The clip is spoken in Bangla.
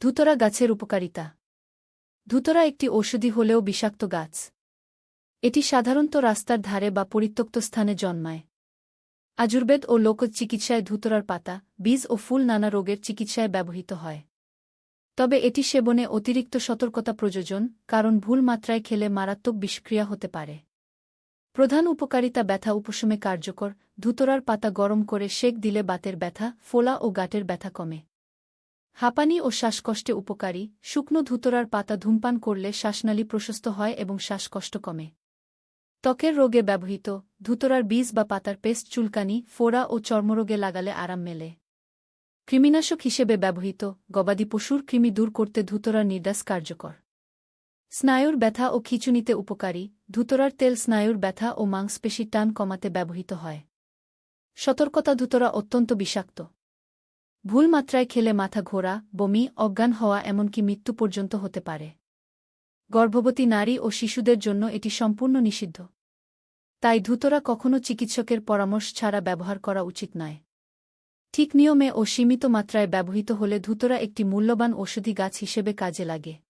ধুতরা গাছের উপকারিতা। ধুতরা একটি ঔষধি হলেও বিষাক্ত গাছ। এটি সাধারণত রাস্তার ধারে বা পরিত্যক্ত স্থানে জন্মায়। আজুর্বেদ ও লোক চিকিৎসায় ধুতরার পাতা, বীজ ও ফুল নানা রোগের চিকিৎসায় ব্যবহৃত হয়। তবে এটি সেবনে অতিরিক্ত সতর্কতা প্রয়োজন, কারণ ভুল মাত্রায় খেলে মারাত্মক বিষক্রিয়া হতে পারে। প্রধান উপকারিতা ব্যথা উপশমে কার্যকর, ধুতরার পাতা গরম করে শেক দিলে বাতের ব্যথা, ফোলা ও গাটের ব্যথা কমে। হাঁপানি ও শ্বাসকষ্টে উপকারী, শুকনো ধুতরার পাতা ধূমপান করলে শ্বাসনালী প্রশস্ত হয় এবং শ্বাসকষ্ট কমে। ত্বকের রোগে ব্যবহৃত, ধুতরার বীজ বা পাতার পেস্ট, চুলকানি, ফোড়া ও চর্মরোগে লাগালে আরাম মেলে। কৃমিনাশক হিসেবে ব্যবহৃত, গবাদি পশুর কৃমি দূর করতে ধুতরার নির্দাস কার্যকর। স্নায়ুর ব্যথা ও খিচুনিতে উপকারী, ধুতরার তেল স্নায়ুর ব্যথা ও মাংসপেশির টান কমাতে ব্যবহৃত হয়। সতর্কতা ধুতরা অত্যন্ত বিষাক্ত। ভুল মাত্রায় খেলে মাথা ঘোরা, বমি, অজ্ঞান হওয়া এমনকি মৃত্যু পর্যন্ত হতে পারে। গর্ভবতী নারী ও শিশুদের জন্য এটি সম্পূর্ণ নিষিদ্ধ। তাই ধুতরা কখনও চিকিৎসকের পরামর্শ ছাড়া ব্যবহার করা উচিত নয়। ঠিক নিয়মে ও সীমিত মাত্রায় ব্যবহৃত হলে ধুতরা একটি মূল্যবান ওষুধি গাছ হিসেবে কাজে লাগে।